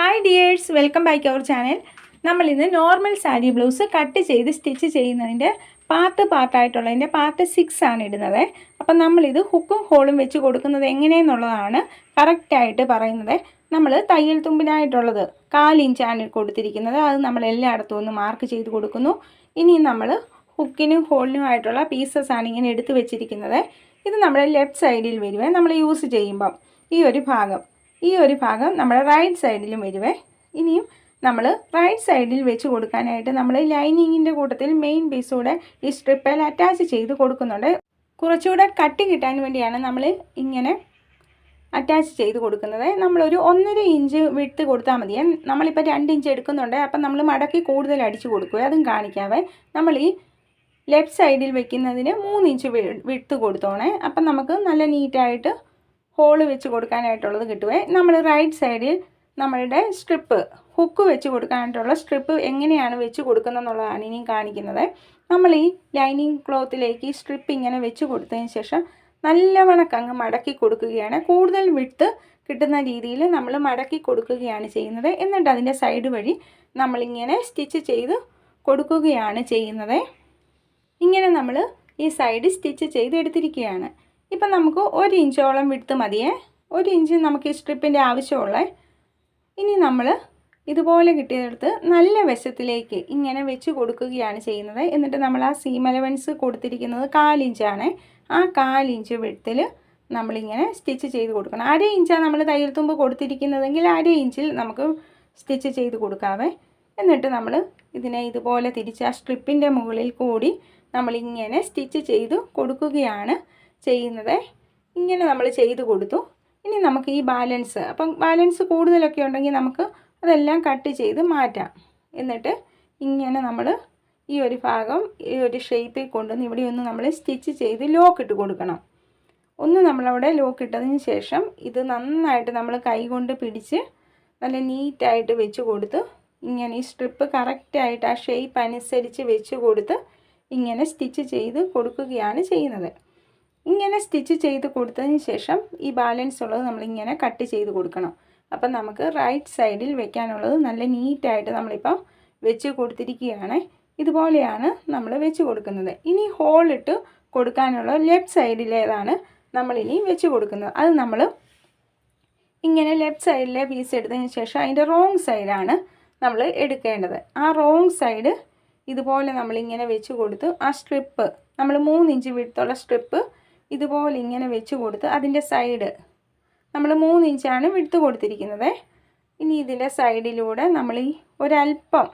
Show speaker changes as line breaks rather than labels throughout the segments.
Hi dears welcome back our channel നമ്മളിന്ന് normal sari blouse cut ചെയ്ത് stitch ചെയ്യുന്നതിന്റെ part പാർട്ടായിട്ടുള്ളതിന്റെ പാർട്ട് സിക്സ് ആണ് ഇടുന്നത്. അപ്പം നമ്മളിത് ഹുക്കും ഹോളും വെച്ച് കൊടുക്കുന്നത് എങ്ങനെയെന്നുള്ളതാണ് കറക്റ്റായിട്ട് പറയുന്നത്. നമ്മൾ തയ്യൽ തുമ്പിനായിട്ടുള്ളത് കാലിഞ്ചാണ് കൊടുത്തിരിക്കുന്നത്. അത് നമ്മൾ എല്ലായിടത്തും ഒന്ന് മാർക്ക് ചെയ്ത് കൊടുക്കുന്നു. ഇനി നമ്മൾ ഹുക്കിനും ഹോളിനുമായിട്ടുള്ള പീസസ് ആണ് ഇങ്ങനെ എടുത്ത് വെച്ചിരിക്കുന്നത്. ഇത് നമ്മുടെ ലെഫ്റ്റ് സൈഡിൽ വരുവേ നമ്മൾ യൂസ് ചെയ്യുമ്പം ഈ ഒരു ഭാഗം. ഈ ഒരു ഭാഗം നമ്മുടെ റൈറ്റ് സൈഡിലും വരുവേ. ഇനിയും നമ്മൾ റൈറ്റ് സൈഡിൽ വെച്ച് കൊടുക്കാനായിട്ട് നമ്മൾ ലൈനിങ്ങിന്റെ കൂട്ടത്തിൽ മെയിൻ പീസൂടെ ഈ സ്ട്രിപ്പിൽ അറ്റാച്ച് ചെയ്ത് കൊടുക്കുന്നുണ്ട്. കുറച്ചുകൂടെ കട്ടി കിട്ടാൻ വേണ്ടിയാണ് നമ്മൾ ഇങ്ങനെ അറ്റാച്ച് ചെയ്ത് കൊടുക്കുന്നത്. നമ്മളൊരു ഒന്നര ഇഞ്ച് വിട്ട് കൊടുത്താൽ മതി. നമ്മളിപ്പോൾ രണ്ട് ഇഞ്ച് എടുക്കുന്നുണ്ട്. അപ്പം നമ്മൾ മടക്കി കൂടുതൽ അടിച്ച് കൊടുക്കുക. അതും കാണിക്കാവേ. നമ്മൾ ഈ ലെഫ്റ്റ് സൈഡിൽ വെക്കുന്നതിന് മൂന്ന് ഇഞ്ച് വിട്ട് കൊടുത്തോണേ. അപ്പം നമുക്ക് നല്ല നീറ്റായിട്ട് ഹോൾ വെച്ച് കൊടുക്കാനായിട്ടുള്ളത് കിട്ടുവേ. നമ്മൾ റൈറ്റ് സൈഡിൽ നമ്മളുടെ സ്ട്രിപ്പ് ഹുക്ക് വെച്ച് കൊടുക്കാനായിട്ടുള്ള സ്ട്രിപ്പ് എങ്ങനെയാണ് വെച്ച് കൊടുക്കുന്നതെന്നുള്ളതാണ് ഇനിയും കാണിക്കുന്നത്. നമ്മൾ ഈ ലൈനിങ് ക്ലോത്തിലേക്ക് ഈ സ്ട്രിപ്പ് ഇങ്ങനെ വെച്ച് കൊടുത്തതിന് ശേഷം നല്ലവണ്ണം അങ്ങ് മടക്കി കൊടുക്കുകയാണ്. കൂടുതൽ വിട്ട് കിട്ടുന്ന രീതിയിൽ നമ്മൾ മടക്കി കൊടുക്കുകയാണ് ചെയ്യുന്നത്. എന്നിട്ട് അതിന്റെ സൈഡ് വഴി നമ്മളിങ്ങനെ സ്റ്റിച്ച് ചെയ്ത് കൊടുക്കുകയാണ് ചെയ്യുന്നത്. ഇങ്ങനെ നമ്മൾ ഈ സൈഡ് സ്റ്റിച്ച് ചെയ്ത് എടുത്തിരിക്കുകയാണ് ഇപ്പം നമുക്ക് ഒരു ഇഞ്ചോളം വിട്ട് മതിയേ. ഒരു ഇഞ്ച് നമുക്ക് ഈ സ്ട്രിപ്പിന്റെ ആവശ്യമുള്ളേ. ഇനി നമ്മൾ ഇതുപോലെ കിട്ടിയെടുത്ത് നല്ല വശത്തിലേക്ക് ഇങ്ങനെ വെച്ച് കൊടുക്കുകയാണ് ചെയ്യുന്നത്. എന്നിട്ട് നമ്മൾ ആ സീം അലവൻസ് കൊടുത്തിരിക്കുന്നത് കാലിഞ്ചാണ് ആ കാലിഞ്ച് വിടത്തിൽ നമ്മളിങ്ങനെ സ്റ്റിച്ച് ചെയ്ത് കൊടുക്കണം. അര ഇഞ്ചാണ് നമ്മൾ തയ്യൽ തുമ്പ് കൊടുത്തിരിക്കുന്നതെങ്കിൽ അര ഇഞ്ചിൽ നമുക്ക് സ്റ്റിച്ച് ചെയ്ത് കൊടുക്കാവേ. എന്നിട്ട് നമ്മൾ ഇതിനെ ഇതുപോലെ തിരിച്ച് ആ സ്ട്രിപ്പിന്റെ മുകളിൽ കൂടി നമ്മളിങ്ങനെ സ്റ്റിച്ച് ചെയ്ത് കൊടുക്കുകയാണ്. ചെയ്യുന്നത്. ഇങ്ങനെ നമ്മൾ ചെയ്ത് കൊടുത്തു. ഇനി നമുക്ക് ഈ ബാലൻസ് അപ്പം ബാലൻസ് കൂടുതലൊക്കെ ഉണ്ടെങ്കിൽ നമുക്ക് അതെല്ലാം കട്ട് ചെയ്ത് മാറ്റാം. എന്നിട്ട് ഇങ്ങനെ നമ്മൾ ഈ ഒരു ഭാഗം ഈ ഒരു ഷേപ്പിൽ കൊണ്ടുവന്ന് ഇവിടെ ഒന്ന് നമ്മൾ സ്റ്റിച്ച് ചെയ്ത് ലോക്ക് ഇട്ട് കൊടുക്കണം. ഒന്ന് നമ്മളവിടെ ലോക്ക് ഇട്ടതിന് ശേഷം ഇത് നന്നായിട്ട് നമ്മൾ കൈ കൊണ്ട് പിടിച്ച് നല്ല നീറ്റായിട്ട് വെച്ച് കൊടുത്ത് ഇങ്ങനെ ഈ സ്ട്രിപ്പ് കറക്റ്റായിട്ട് ആ ഷേപ്പ് അനുസരിച്ച് വെച്ച് കൊടുത്ത് ഇങ്ങനെ സ്റ്റിച്ച് ചെയ്ത് കൊടുക്കുകയാണ് ചെയ്യുന്നത്. ഇങ്ങനെ സ്റ്റിച്ച് ചെയ്ത് കൊടുത്തതിന് ശേഷം ഈ ബാലൻസ് ഉള്ളത് നമ്മളിങ്ങനെ കട്ട് ചെയ്ത് കൊടുക്കണം. അപ്പം നമുക്ക് റൈറ്റ് സൈഡിൽ വെക്കാനുള്ളത് നല്ല നീറ്റായിട്ട് നമ്മളിപ്പോൾ വെച്ച് കൊടുത്തിരിക്കുകയാണ്. ഇതുപോലെയാണ് നമ്മൾ വെച്ച് കൊടുക്കുന്നത്. ഇനി ഹോളിട്ട് കൊടുക്കാനുള്ള ലെഫ്റ്റ് സൈഡിലേതാണ് നമ്മളിനി വെച്ച് കൊടുക്കുന്നത്. അത് നമ്മൾ ഇങ്ങനെ ലെഫ്റ്റ് സൈഡിലെ പീസ് എടുത്തതിന് ശേഷം അതിന്റെ റോങ് സൈഡാണ് നമ്മൾ എടുക്കേണ്ടത്. ആ റോങ് സൈഡ് ഇതുപോലെ നമ്മളിങ്ങനെ വെച്ച് കൊടുത്ത് ആ സ്ട്രിപ്പ് നമ്മൾ മൂന്നിഞ്ച് വിടുത്തുള്ള സ്ട്രിപ്പ് ഇതുപോലെ ഇങ്ങനെ വെച്ച് കൊടുത്ത് അതിന്റെ സൈഡ് നമ്മൾ മൂന്ന് ഇഞ്ചാണ് വിടുത്ത് കൊടുത്തിരിക്കുന്നത്. ഇനി ഇതിന്റെ സൈഡിലൂടെ നമ്മൾ ഈ ഒരല്പം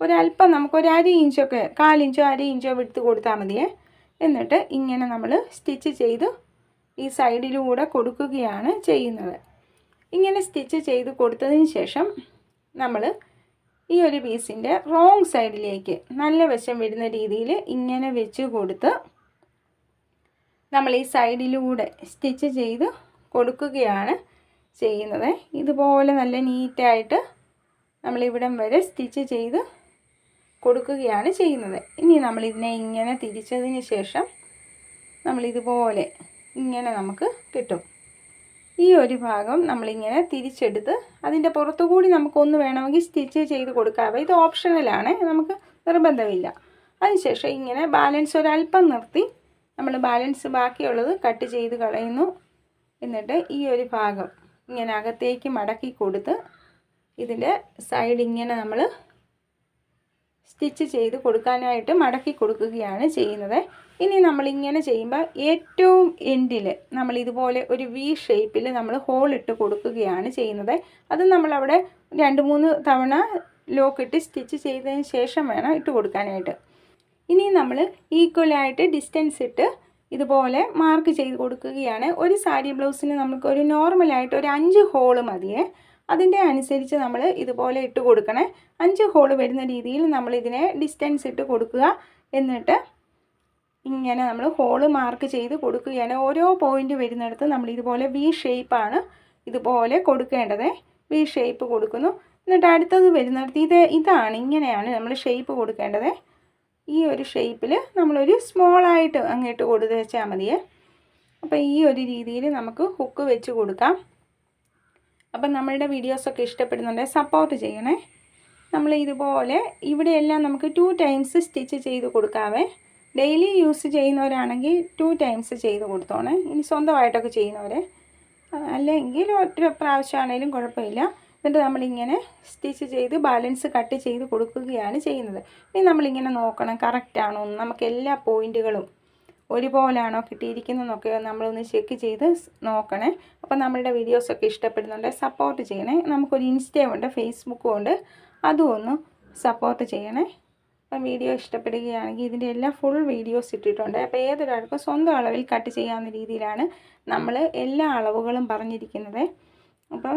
ഒരല്പം നമുക്ക് ഒരു അര ഇഞ്ചൊക്കെ കാലിഞ്ചോ അര ഇഞ്ചോ വിടുത്ത് കൊടുത്താൽ മതിയേ എന്നിട്ട് ഇങ്ങനെ നമ്മൾ സ്റ്റിച്ച് ചെയ്ത് ഈ സൈഡിലൂടെ കൊടുക്കുകയാണ് ചെയ്യുന്നത്. ഇങ്ങനെ സ്റ്റിച്ച് ചെയ്ത് കൊടുത്തതിന് ശേഷം നമ്മൾ ഈ ഒരു പീസിന്റെ റോങ് സൈഡിലേക്ക് നല്ല വശം വരുന്ന രീതിയിൽ ഇങ്ങനെ വെച്ച് കൊടുത്ത് നമ്മൾ ഈ സൈഡിലൂടെ സ്റ്റിച്ച് ചെയ്ത് കൊടുക്കുകയാണ് ചെയ്യുന്നത്. ഇതുപോലെ നല്ല നീറ്റായിട്ട് നമ്മളിവിടം വരെ സ്റ്റിച്ച് ചെയ്ത് കൊടുക്കുകയാണ് ചെയ്യുന്നത്. ഇനി നമ്മളിതിനെ ഇങ്ങനെ തിരിച്ചതിന് ശേഷം നമ്മളിതുപോലെ ഇങ്ങനെ നമുക്ക് കിട്ടും. ഈ ഒരു ഭാഗം നമ്മളിങ്ങനെ തിരിച്ചെടുത്ത് അതിന്റെ പുറത്തുകൂടി നമുക്കൊന്ന് വേണമെങ്കിൽ സ്റ്റിച്ച് ചെയ്ത് കൊടുക്കാവേ. ഇത് ഓപ്ഷണലാണ് നമുക്ക് നിർബന്ധമില്ല. അതിനുശേഷം ഇങ്ങനെ ബാലൻസ് ഒരല്പം നിർത്തി നമ്മൾ ബാലൻസ് ബാക്കിയുള്ളത് കട്ട് ചെയ്ത് കളയുന്നു. എന്നിട്ട് ഈ ഒരു ഭാഗം ഇങ്ങനെ അകത്തേക്ക് മടക്കി കൊടുത്ത് ഇതിന്റെ സൈഡ് ഇങ്ങനെ നമ്മൾ സ്റ്റിച്ച് ചെയ്ത് കൊടുക്കാനായിട്ട് മടക്കി കൊടുക്കുകയാണ് ചെയ്യുന്നത്. ഇനി നമ്മളിങ്ങനെ ചെയ്യുമ്പോൾ ഏറ്റവും എൻഡിൽ നമ്മൾ ഇതുപോലെ ഒരു വി ഷേപ്പിൽ നമ്മൾ ഹോൾ ഇട്ട് കൊടുക്കുകയാണ് ചെയ്യുന്നത്. അത് നമ്മളവിടെ രണ്ട് മൂന്ന് തവണ ലോക്കിട്ട് സ്റ്റിച്ച് ചെയ്തതിന് ശേഷം വേണം ഇട്ട് കൊടുക്കാനായിട്ട്. ഇനി നമ്മൾ ഈക്വലായിട്ട് ഡിസ്റ്റൻസ് ഇട്ട് ഇതുപോലെ മാർക്ക് ചെയ്ത് കൊടുക്കുകയാണ്. ഒരു സാരി ബ്ലൗസിന് നമുക്ക് ഒരു നോർമലായിട്ട് ഒരു അഞ്ച് ഹോൾ മതിയേ. അതിന്റെ അനുസരിച്ച് നമ്മൾ ഇതുപോലെ ഇട്ട് കൊടുക്കണേ. അഞ്ച് ഹോൾ വരുന്ന രീതിയിൽ നമ്മൾ ഇതിനെ ഡിസ്റ്റൻസ് ഇട്ട് കൊടുക്കുക. എന്നിട്ട് ഇങ്ങനെ നമ്മൾ ഹോൾ മാർക്ക് ചെയ്ത് കൊടുക്കുകയാണ്. ഓരോ പോയിന്റ് വരുന്നിടത്ത് നമ്മൾ ഇതുപോലെ വി ഷേപ്പാണ് ഇതുപോലെ കൊടുക്കേണ്ടത്. വി ഷേപ്പ് കൊടുക്കുന്നു. എന്നിട്ട് അടുത്തത് വരുന്നിടത്ത് ഇത് ഇതാണ്. ഇങ്ങനെയാണ് നമ്മൾ ഷേപ്പ് കൊടുക്കേണ്ടത്. ഈ ഒരു ഷേപ്പിൽ നമ്മളൊരു സ്മോളായിട്ട് അങ്ങോട്ട് കൊടുത്ത് വെച്ചാൽ മതിയേ. അപ്പോൾ ഈ ഒരു രീതിയിൽ നമുക്ക് ഹുക്ക് വെച്ച് കൊടുക്കാം. അപ്പം നമ്മളുടെ വീഡിയോസൊക്കെ ഇഷ്ടപ്പെടുന്നുണ്ടെങ്കിൽ സപ്പോർട്ട് ചെയ്യണേ. നമ്മൾ ഇതുപോലെ ഇവിടെയെല്ലാം നമുക്ക് ടു ടൈംസ് സ്റ്റിച്ച് ചെയ്ത് കൊടുക്കാവേ. ഡെയിലി യൂസ് ചെയ്യുന്നവരാണെങ്കിൽ ടു ടൈംസ് ചെയ്ത് കൊടുത്തോണേ. ഇനി സ്വന്തമായിട്ടൊക്കെ ചെയ്യുന്നവരെ അല്ലെങ്കിൽ ഒറ്റ പ്രാവശ്യമാണേലും കുഴപ്പമില്ല. എന്നിട്ട് നമ്മളിങ്ങനെ സ്റ്റിച്ച് ചെയ്ത് ബാലൻസ് കട്ട് ചെയ്ത് കൊടുക്കുകയാണ് ചെയ്യുന്നത്. ഇനി നമ്മളിങ്ങനെ നോക്കണം കറക്റ്റാണോ നമുക്ക് എല്ലാ പോയിന്റുകളും ഒരുപോലാണോ കിട്ടിയിരിക്കുന്നതെന്നൊക്കെ നമ്മളൊന്ന് ചെക്ക് ചെയ്ത് നോക്കണേ. അപ്പോൾ നമ്മളുടെ വീഡിയോസൊക്കെ ഇഷ്ടപ്പെടുന്നുണ്ടെങ്കിൽ സപ്പോർട്ട് ചെയ്യണേ. നമുക്കൊരു ഇൻസ്റ്റയും ഉണ്ട് ഫേസ്ബുക്കും ഉണ്ട്. അതും ഒന്ന് സപ്പോർട്ട് ചെയ്യണേ. അപ്പം വീഡിയോ ഇഷ്ടപ്പെടുകയാണെങ്കിൽ ഇതിന്റെ എല്ലാ ഫുൾ വീഡിയോസ് ഇട്ടിട്ടുണ്ട്. അപ്പോൾ ഏതൊരാൾക്കും സ്വന്തം അളവിൽ കട്ട് ചെയ്യാവുന്ന രീതിയിലാണ് നമ്മൾ എല്ലാ അളവുകളും പറഞ്ഞിരിക്കുന്നത്. അപ്പോൾ